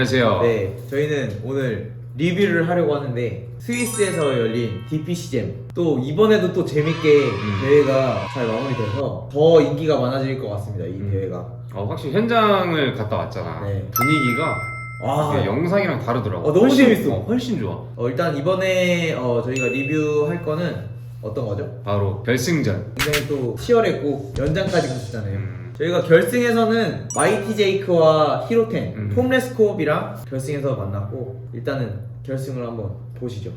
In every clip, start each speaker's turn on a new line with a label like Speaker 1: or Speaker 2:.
Speaker 1: 안녕하세요. 네 저희는 오늘 리뷰를 하려고 하는데 스위스에서 열린 DPC잼 또 이번에도 또 재밌게
Speaker 2: 음.
Speaker 1: 대회가 잘 마무리돼서 더 인기가 많아질 것 같습니다 이
Speaker 2: 음.
Speaker 1: 대회가.
Speaker 2: 어, 확실히 현장을 갔다 왔잖아.
Speaker 1: 네.
Speaker 2: 분위기가
Speaker 1: 와
Speaker 2: 이게 영상이랑 다르더라고.
Speaker 1: 어, 너무
Speaker 2: 훨씬-
Speaker 1: 재밌어.
Speaker 2: 어, 훨씬 좋아.
Speaker 1: 어, 일단 이번에 어, 저희가 리뷰할 거는 어떤 거죠?
Speaker 2: 바로 결승전.
Speaker 1: 굉장히 또 치열했고 연장까지 갔었잖아요.
Speaker 2: 음.
Speaker 1: 저희가 결승에서는 마이티 제이크와 히로텐,
Speaker 2: 음.
Speaker 1: 폼레스 코업이랑 결승에서 만났고 일단은 결승을 한번 보시죠.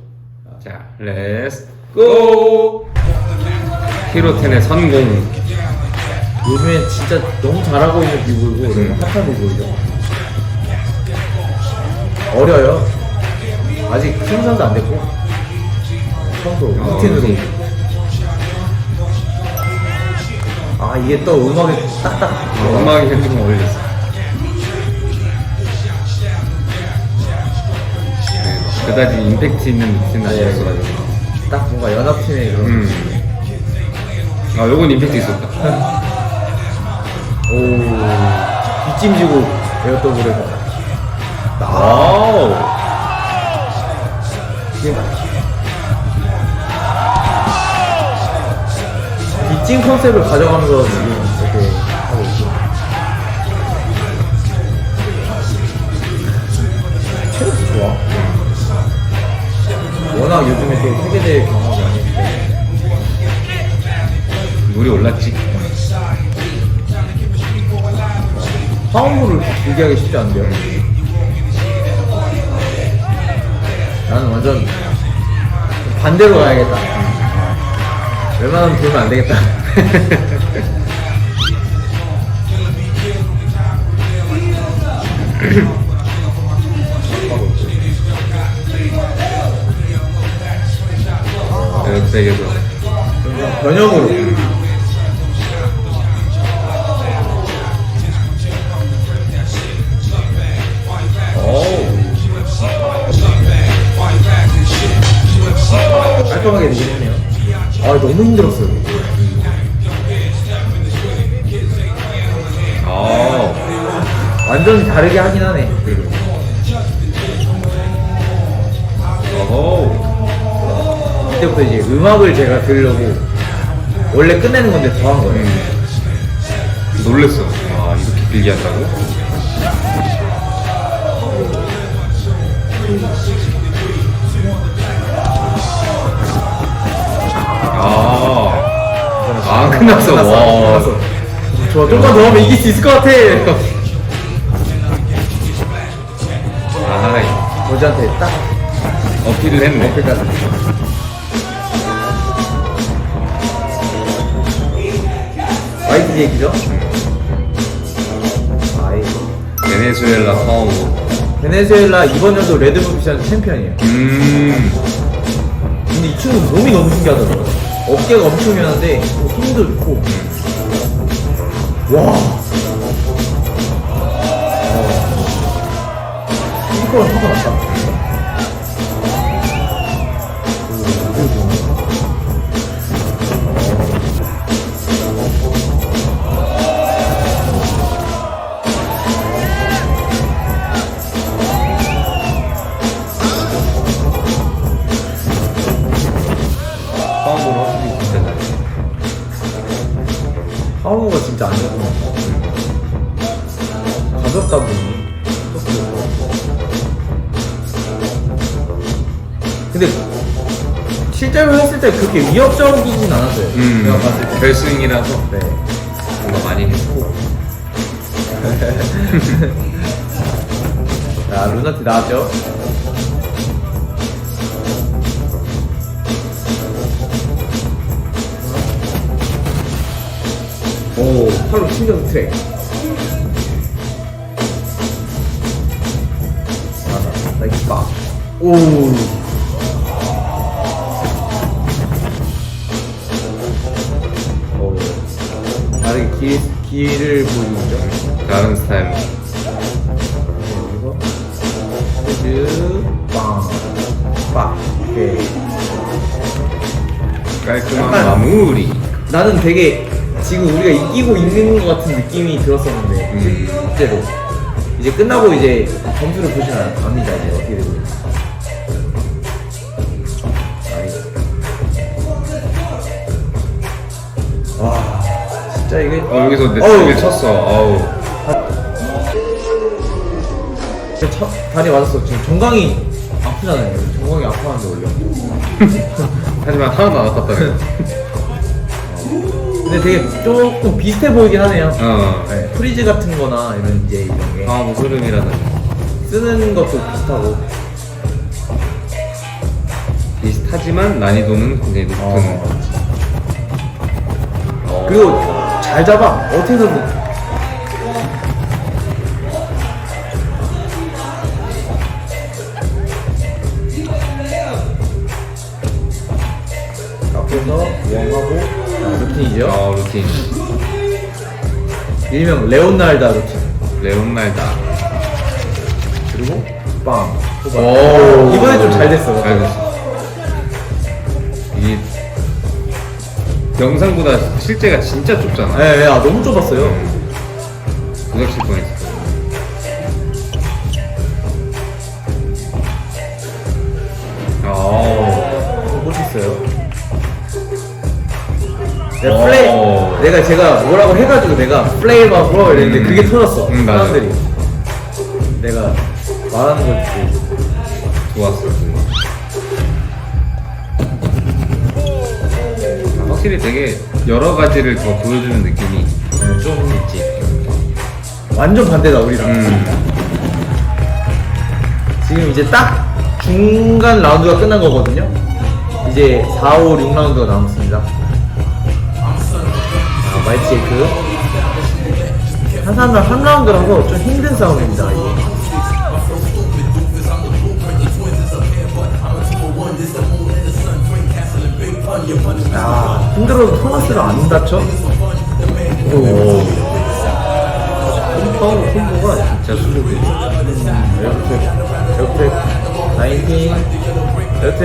Speaker 2: 자, 렛츠
Speaker 1: 고!
Speaker 2: 히로텐의 선공.
Speaker 1: 요즘엔 진짜 너무 잘하고 있는 비보이고
Speaker 2: 음.
Speaker 1: 너무 핫한 비보이죠. 어려요. 아직 생산도 안 됐고 처음으로
Speaker 2: 어,
Speaker 1: 루틴으로.
Speaker 2: 네.
Speaker 1: 아 이게 또 음악이
Speaker 2: 어, 음악이 핸드폰 올렸어. 네, 막 그다지 임팩트 있는 루틴
Speaker 1: 네.
Speaker 2: 아니었어가지고.
Speaker 1: 딱 뭔가 연합팀의 그런.
Speaker 2: 음. 아, 요건 임팩트 있었다.
Speaker 1: 오 뒷짐지고 에어더블에서
Speaker 2: 와우.
Speaker 1: 뒷짐 컨셉을 가져가면서 지금 워낙 요즘에 또 세계대회 경험이 많이 있기 때문에
Speaker 2: 물이 올랐지.
Speaker 1: 파운드를 길게 하기 쉽지 않은데요. 나는 완전 반대로 가야겠다. 웬만하면 들면 안 되겠다
Speaker 2: 백에서
Speaker 1: 변형으로. 깔끔하게 되긴 했네요. 아 너무 힘들었어요.
Speaker 2: 아,
Speaker 1: 완전 다르게 하긴 하네 그때부터 이제 음악을 제가 들으려고 원래 끝내는 건데 더 한 거예요
Speaker 2: 놀랬어. 아, 이렇게 길게 한다고? 아, 아, 끝났어. 와.
Speaker 1: 끝났어 좋아 좀만 더 하면 이길 수 있을 것 같아
Speaker 2: 아,
Speaker 1: 로즈한테 딱
Speaker 2: 어필을 했네.
Speaker 1: 어필까지 얘기죠? 아이
Speaker 2: 베네수엘라 파워.
Speaker 1: 베네수엘라 이번 연도 레드불 비싼 챔피언이에요.
Speaker 2: 음,
Speaker 1: 근데 이 친구 몸이 너무 신기하더라고요. 어깨가 엄청 유연한데 힘도 좋고. 와. 피지컬은 화가 났다 진짜 안 좋구나 가볍다 보니 또 그렇고. 근데 실제로 했을 때 그렇게 위협적이진 않았어요
Speaker 2: 음,
Speaker 1: 내가 봤을 때
Speaker 2: 결승이라서
Speaker 1: 네.
Speaker 2: 뭔가 많이 했고.
Speaker 1: 자 루나티 나왔죠 오 팔로 튕겨서 트랙 맞아 나이스 빡 오 오 다르게 길, 길을 보이는 거죠
Speaker 2: 다른 스타일.
Speaker 1: 그리고 헤드 빵, 빵. 오케이.
Speaker 2: 깔끔한
Speaker 1: 약간-
Speaker 2: 마무리.
Speaker 1: 나는 되게 지금 우리가 이기고 있는 것 같은 느낌이 들었었는데
Speaker 2: 음.
Speaker 1: 실제로 이제 끝나고 이제 점수를 보시면 압니다 이제 어떻게 되고 있는지. 아이. 와 진짜 이게
Speaker 2: 어 여기서 내
Speaker 1: 어우.
Speaker 2: 쳤어.
Speaker 1: 진짜 첫 다리 맞았어 지금 정강이 아프잖아요 정강이 아파하는데 원래
Speaker 2: 하지만 하나도 안 아팠다며.
Speaker 1: 근데 되게 조금 비슷해 보이긴 하네요
Speaker 2: 어.
Speaker 1: 네, 프리즈 같은 거나 이런 이제 이런 게
Speaker 2: 아, 뭐 흐름이라든지.
Speaker 1: 쓰는 것도 비슷하고
Speaker 2: 비슷하지만 난이도는 굉장히 높은.
Speaker 1: 어.
Speaker 2: 어.
Speaker 1: 그리고 잘 잡아 어떻게 해 앞에서 웜하고 자, 루틴이죠
Speaker 2: 어, 루틴.
Speaker 1: 일명 레온날다 루틴
Speaker 2: 레온날다.
Speaker 1: 그리고 빵 호박.
Speaker 2: 오.
Speaker 1: 이번에 좀 잘 됐어
Speaker 2: 잘 됐어. 이게 영상보다 실제가 진짜 좁잖아.
Speaker 1: 네, 네, 아, 너무 좁았어요
Speaker 2: 부닥칠 뻔했어.
Speaker 1: 내가 플레이
Speaker 2: 오.
Speaker 1: 내가 제가 뭐라고 해가지고 내가 플레이마 브로 이랬는데
Speaker 2: 음.
Speaker 1: 그게 터졌어
Speaker 2: 음, 맞아.
Speaker 1: 사람들이 내가 말하는 걸 듣고
Speaker 2: 좋았어. 그거. 아, 확실히 되게 여러 가지를 더 보여주는 느낌이 좀 있지.
Speaker 1: 완전 반대다 우리랑
Speaker 2: 음.
Speaker 1: 지금 이제 딱 중간 라운드가 끝난 거거든요 이제 4, 5, 6라운드가 남았습니다 아 마이트 쉐이크 한 라운드라서 좀 힘든 싸움입니다 이거 아 힘들어도 토마스를 안 다쳐? 오.
Speaker 2: 컴파운 콤보가 진짜 수줍이.
Speaker 1: 에어텍, 에어텍, 나인틴, 에어텍,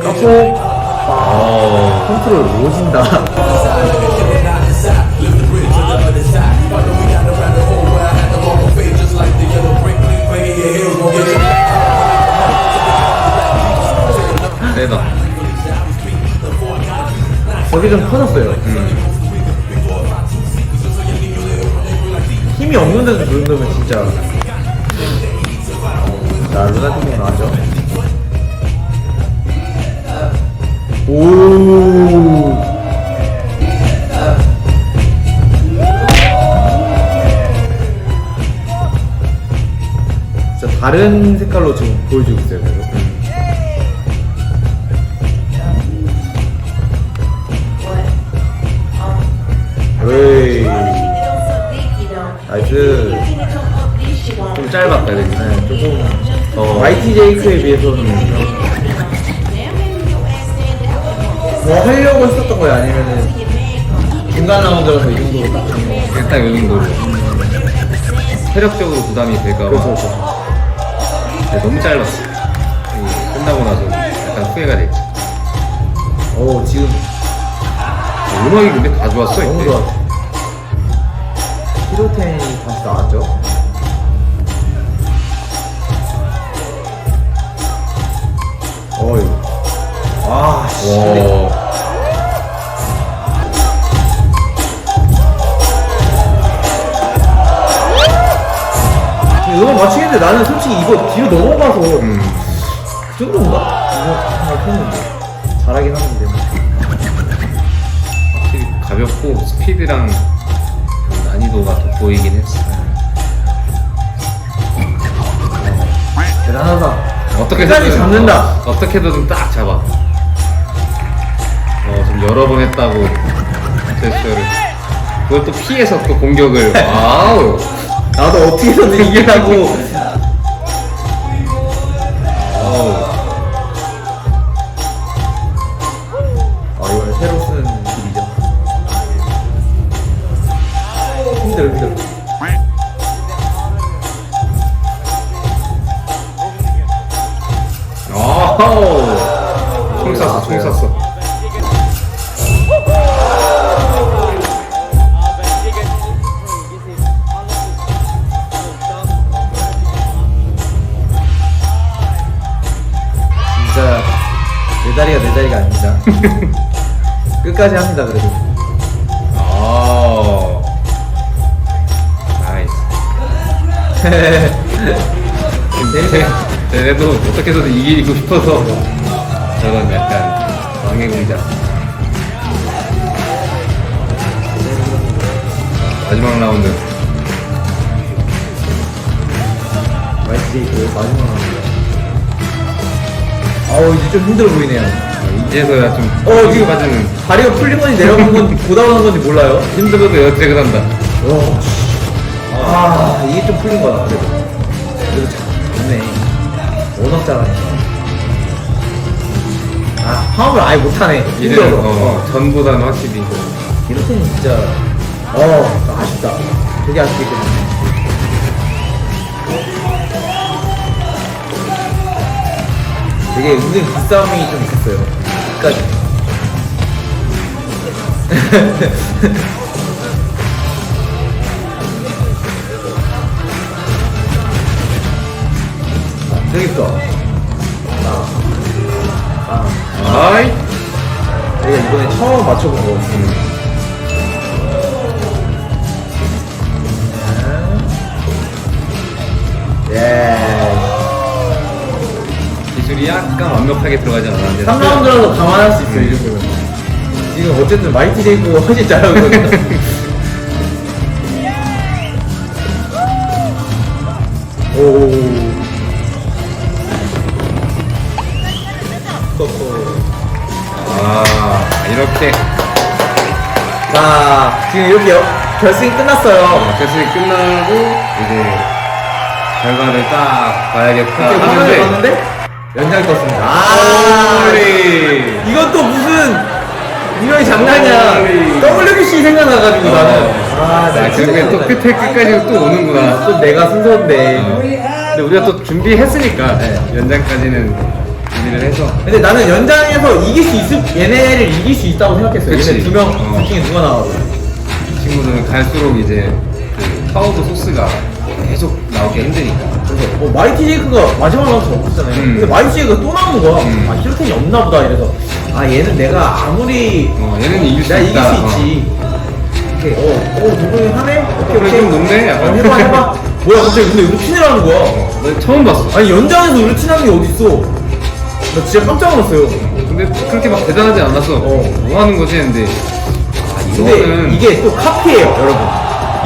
Speaker 1: 카포,
Speaker 2: 어.
Speaker 1: 컨트롤.
Speaker 2: 세다.
Speaker 1: 저게 좀 터졌어요. 힘이 없는데도 그 정도면 진짜. 자, 루나티공 나왔죠. 오. 진짜 다른 색깔로 지금 보여주고 있어요. 계속. 나이스.
Speaker 2: 좀 짧았다, 그지?
Speaker 1: 네, 조금
Speaker 2: 어.
Speaker 1: YT 제이크에 비해서는 뭐 하려고 했었던 거야 아니면은 중간 라운드라서 이 정도로 딱 잡는 거
Speaker 2: 일단 이 정도로. 체력적으로 부담이 될까 봐.
Speaker 1: 그렇죠 그렇죠
Speaker 2: 네, 너무 짧았어. 이 끝나고 나서 약간 후회가 됐지.
Speaker 1: 오 지금
Speaker 2: 음악이 근데 다 좋았어,
Speaker 1: 너무
Speaker 2: 이때.
Speaker 1: 좋아 히로텐이 다시 나왔죠 어이 아 씨.
Speaker 2: 와.
Speaker 1: 음악 맞추겠는데 나는 솔직히 이거 뒤로 넘어가서
Speaker 2: 음.
Speaker 1: 그 정도인가? 이거 생각 했는데 잘하긴 하는데
Speaker 2: 확실히 가볍고 스피드랑 그 난이도가 더 보이긴 했어.
Speaker 1: 대단하다
Speaker 2: 어떻게
Speaker 1: 끝까지 잡는다
Speaker 2: 어떻게든 딱 잡아. 어, 좀 여러 번 했다고 제스처를. 그것도 피해서 또 공격을. 와우.
Speaker 1: 나도 어떻게든 이기려고 자리가 내 자리가 아닙니다. 끝까지 합니다 그래도.
Speaker 2: 아 나이스
Speaker 1: 재밌어요.
Speaker 2: 쟤네도 어떻게 해서든 이기고 싶어서 저런 약간 왕의 공작 마지막 라운드
Speaker 1: YG 그 마지막 합니다. 아우 이제 좀 힘들어 보이네요.
Speaker 2: 이제서야 좀
Speaker 1: 어 지금
Speaker 2: 빠지는
Speaker 1: 다리가 풀린 건지 내려간 건지 보다 오는 건지 몰라요.
Speaker 2: 힘들어도 여택을 한다
Speaker 1: 와, 아 이게 좀 풀린 거다 그래도. 그래도 참 좋네. 워낙 잘하니까. 아 화음을 아예 못하네.
Speaker 2: 이제는
Speaker 1: 힘들어서.
Speaker 2: 어, 전보다는 확실히
Speaker 1: 이럴 때는 진짜 어 아쉽다. 되게 아쉽겠거든요. 되게 은근 기싸움이 좀 있었어요. 아, 되게 있어. 아, 아,
Speaker 2: 아이
Speaker 1: 내가 이번에 처음 맞춰본 거. 예.
Speaker 2: 기술이 약간 완벽하게 들어가지 않았는데
Speaker 1: 3라운드라도 감안할 수 있어요, 이 정도면. 지금 어쨌든 마이티 제이크가 훨씬 잘하거든요. 오.
Speaker 2: 아 이렇게
Speaker 1: 자, 지금 이렇게 여- 결승이 끝났어요.
Speaker 2: 어, 결승이 끝나고 이제 결과를 딱 봐야겠다
Speaker 1: 이렇게
Speaker 2: 하는데
Speaker 1: 봤는데 연장이 떴습니다. 아, 이건 또 무슨 이런 장난이야. WBC 생각나가지고 나는. 아,
Speaker 2: 자,
Speaker 1: 나 진짜
Speaker 2: 결국엔 또. 끝에 끝까지 또 오는구나
Speaker 1: 또 내가 순서인데.
Speaker 2: 어. 근데 우리가 또 준비했으니까
Speaker 1: 네.
Speaker 2: 연장까지는 준비를 해서
Speaker 1: 근데 나는 연장에서 이길 수 있을 얘네를 이길 수 있다고 생각했어요.
Speaker 2: 그치.
Speaker 1: 얘네 두명
Speaker 2: 어.
Speaker 1: 둘 중에 누가 나와도.
Speaker 2: 친구들은 갈수록 이제 그 파우더 소스가 계속 나오기 힘드니까
Speaker 1: 그래서 어, 마이티 제이크가 마지막 라운드 없었잖아요.
Speaker 2: 음.
Speaker 1: 근데 마이티 제이크가 또 나오는 거야.
Speaker 2: 음.
Speaker 1: 아 히로텐이 없나 보다 이래서 아 얘는 내가 아무리
Speaker 2: 어, 얘는 이길 수
Speaker 1: 내가 이길
Speaker 2: 있다
Speaker 1: 수 있지. 오케이 어, 어 누구이 하네? 오케이
Speaker 2: 그래,
Speaker 1: 오케이.
Speaker 2: 좀 높네? 약간.
Speaker 1: 어, 해봐 해봐. 뭐야 갑자기 근데 루틴을 하는 거야.
Speaker 2: 어, 나 처음 봤어
Speaker 1: 아니 연장에서 루틴하는 게 어딨어? 나 진짜 깜짝 놀랐어요.
Speaker 2: 근데 그렇게 막 대단하지 않았어
Speaker 1: 어.
Speaker 2: 뭐 하는 거지 했는데 아
Speaker 1: 근데
Speaker 2: 이거는
Speaker 1: 이게 또 카피예요, 여러분.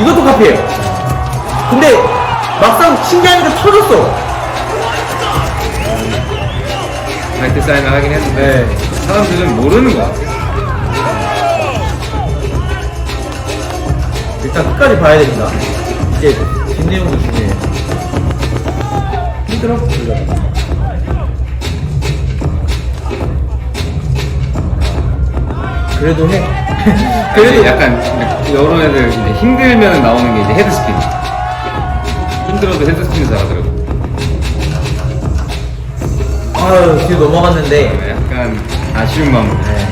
Speaker 1: 이것도 카피예요. 근데 막상 신기한 게 터졌어.
Speaker 2: 라이트 사인을 하긴 했는데
Speaker 1: 네.
Speaker 2: 사람들은 모르는 거야
Speaker 1: 일단 끝까지 봐야 됩니다. 이게 뒷내용도 중요해요. 힘들어? 몰라. 그래도 해.
Speaker 2: 그래도
Speaker 1: 그래도
Speaker 2: 약간 여러 애들 이제 힘들면 나오는 게 이제 헤드스핀 힘들어도 헤드스핀 잘하더라고
Speaker 1: 아유 뒤로 넘어갔는데.
Speaker 2: 약간 아쉬운 마무리
Speaker 1: 네.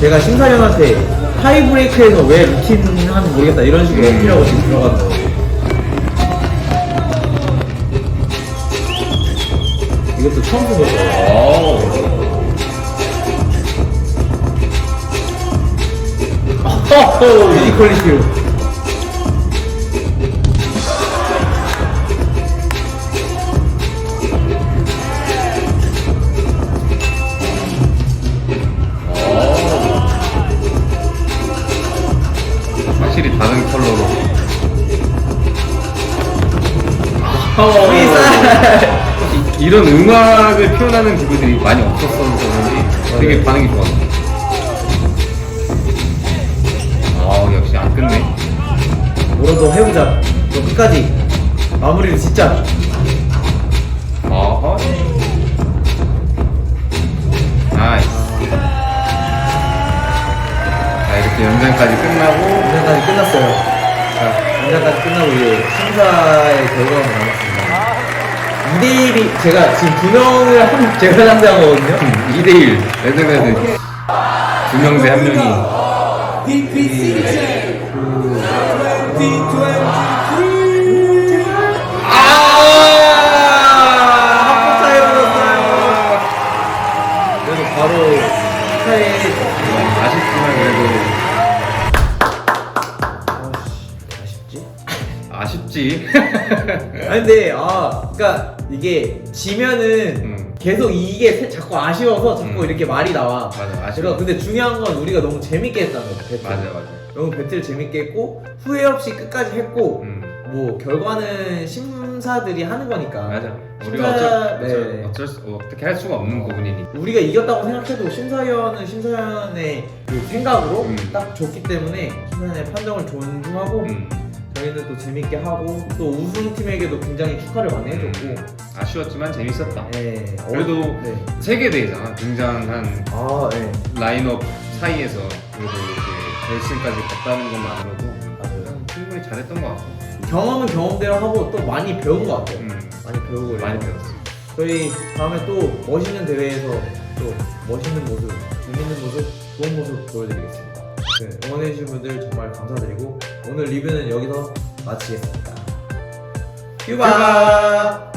Speaker 1: 제가 심사위원한테 타이브레이크에서 왜 루틴 하는지 모르겠다 이런 식으로
Speaker 2: 음.
Speaker 1: 어필하고 지금 들어가는 거 이것도 처음 본 거죠. 어 허. 이퀄리티로.
Speaker 2: 확실히 다른 컬러로.
Speaker 1: 프리스타일
Speaker 2: 이- 이런 음악을 표현하는 기구들이 많이 없었어서 그런지 되게 반응이 좋았어 아 끝내.
Speaker 1: 뭐라도 해보자. 너 끝까지. 마무리를 짓자.
Speaker 2: 아하 나이스. 자 이렇게 연장까지 끝나고.
Speaker 1: 연장까지 끝났어요. 자 연장까지 끝나고 이제 심사의 결과가 나왔습니다. 2대1이 제가 지금 두 명을 한 제가 상대한 거거든요.
Speaker 2: 2대1 레드베드 두명대한 명이 아! 합격타임 얻었어요. 그래서 바로 스타일 아쉽지만 그래도
Speaker 1: 아쉽지? 아쉽지. 근데 아 그러니까 이게 지면은
Speaker 2: 음.
Speaker 1: 계속 이게 세- 자꾸 아쉬워서 자꾸
Speaker 2: 음.
Speaker 1: 이렇게 말이 나와.
Speaker 2: 맞아,
Speaker 1: 그래서
Speaker 2: 아쉬워.
Speaker 1: 근데 중요한 건 우리가 너무 재밌게 했다는 거죠. 배틀.
Speaker 2: 맞아, 맞아.
Speaker 1: 너무 배틀 재밌게 했고 후회 없이 끝까지 했고
Speaker 2: 음.
Speaker 1: 뭐 결과는 심사들이 하는 거니까.
Speaker 2: 맞아.
Speaker 1: 심사-
Speaker 2: 우리가 어쩔,
Speaker 1: 네.
Speaker 2: 어쩔, 어쩔 수, 어떻게 할 수가 없는 부분이니.
Speaker 1: 우리가 이겼다고 생각해도 심사위원은 심사위원의 그 생각으로
Speaker 2: 음.
Speaker 1: 딱 줬기 때문에 심사위원의 판정을 존중하고
Speaker 2: 음.
Speaker 1: 저희는 또 재밌게 하고 또 우승팀에게도 굉장히 축하를 많이 해줬고
Speaker 2: 음. 아쉬웠지만 재밌었다.
Speaker 1: 네. 어,
Speaker 2: 그래도
Speaker 1: 네.
Speaker 2: 세계 대회잖아. 등장한
Speaker 1: 아 네.
Speaker 2: 라인업 사이에서 그래도 이렇게 결승까지 갔다는 것만으로도
Speaker 1: 맞아요.
Speaker 2: 충분히 잘했던 것 같고.
Speaker 1: 경험은 경험대로 하고 또 많이 배운 것 같아요.
Speaker 2: 음.
Speaker 1: 많이 배우고
Speaker 2: 많이 배웠어.
Speaker 1: 저희 다음에 또 멋있는 대회에서 또 멋있는 모습, 재밌는 모습, 좋은 모습 보여드리겠습니다. 네, 응원해주신 분들 정말 감사드리고 오늘 리뷰는 여기서 마치겠습니다. 큐바!